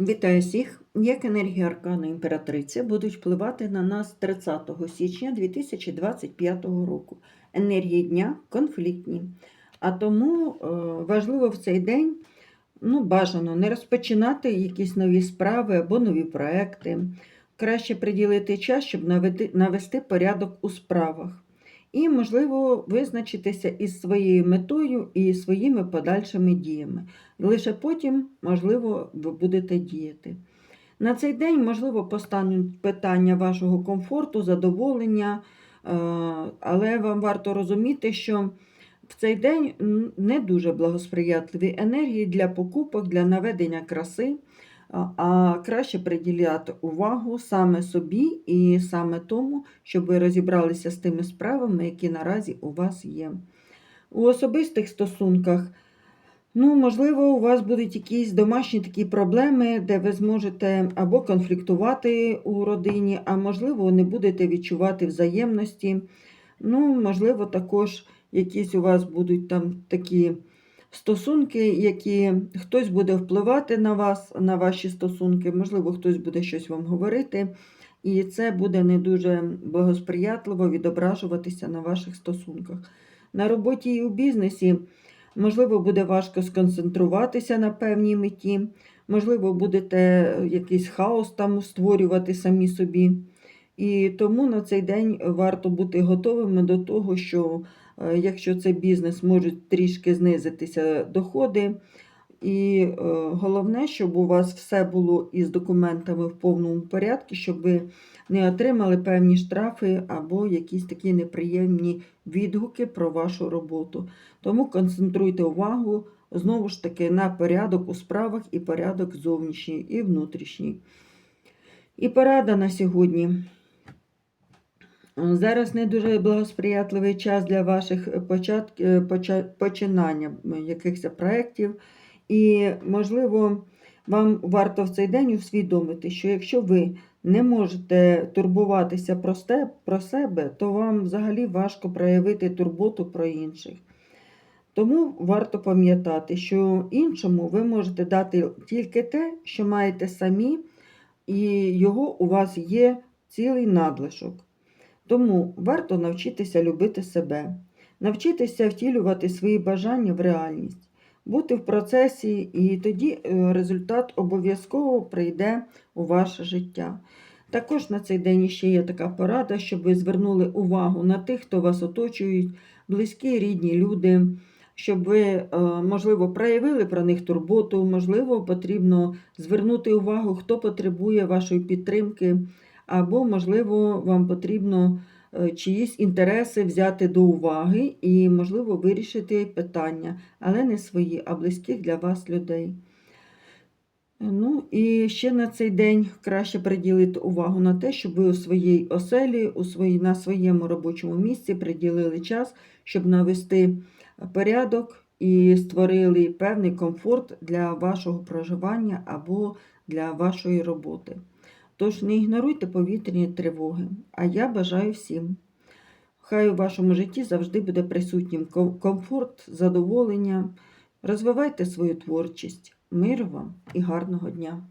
Вітаю всіх! Як енергії аркану імператриці будуть впливати на нас 30 січня 2025 року. Енергії дня конфліктні. А тому е, важливо в цей день ну, бажано не розпочинати якісь нові справи або нові проекти. Краще приділити час, щоб навести порядок у справах. І, можливо, визначитися із своєю метою і своїми подальшими діями. Лише потім, можливо, ви будете діяти. На цей день, можливо, постануть питання вашого комфорту, задоволення, е, але вам варто розуміти, що в цей день не дуже благосприятливі енергії для покупок, для наведення краси, а- краще приділяти увагу саме собі і саме тому, щоб ви розібралися з тими справами, які наразі у вас є. У особистих стосунках Ну, можливо, у вас будуть якісь домашні такі проблеми, де ви зможете або конфліктувати у родині, а можливо, не будете відчувати взаємності. Ну, можливо, також якісь у вас будуть там такі стосунки, які хтось буде впливати на вас, на ваші стосунки, можливо, хтось буде щось вам говорити, і це буде не дуже благосприятливо відображуватися на ваших стосунках. На роботі і у бізнесі. Можливо, буде важко сконцентруватися на певній меті, можливо, будете якийсь хаос там створювати самі собі. І тому на цей день варто бути готовими до того, що е, якщо це бізнес, можуть трішки знизитися доходи. І е, головне, щоб у вас все було із документами в повному порядку, щоб ви не отримали певні штрафи або якісь такі неприємні відгуки про вашу роботу. Тому концентруйте увагу знову ж таки на порядок у справах і порядок зовнішній і внутрішній. І порада на сьогодні. Зараз не дуже благосприятливий час для ваших почат... е, починання якихось проєктів. І, можливо, вам варто в цей день усвідомити, що якщо ви не можете турбуватися про, сте- про себе, то вам взагалі важко проявити турботу про інших. Тому варто пам'ятати, що іншому ви можете дати тільки те, що маєте самі, і його у вас є цілий надлишок. Тому варто навчитися любити себе, навчитися втілювати свої бажання в реальність, бути в процесі, і тоді е, результат обов'язково прийде у ваше життя. Також на цей день ще є така порада, щоб ви звернули увагу на тих, хто вас оточують, близькі, рідні люди, щоб ви, е, можливо, проявили про них турботу, можливо, потрібно звернути увагу, хто потребує вашої підтримки, або, можливо, вам потрібно е, чиїсь інтереси взяти до уваги і, можливо, вирішити питання, але не свої, а близьких для вас людей. Ну і ще на цей день краще приділити увагу на те, щоб ви у своїй оселі, у своїй, на своєму робочому місці приділили час, щоб навести порядок і створили певний комфорт для вашого проживання або для вашої роботи. Тож не ігноруйте повітряні тривоги, а я бажаю всім. Хай у вашому житті завжди буде присутнім комфорт, задоволення. Розвивайте свою творчість. Миру вам і гарного дня!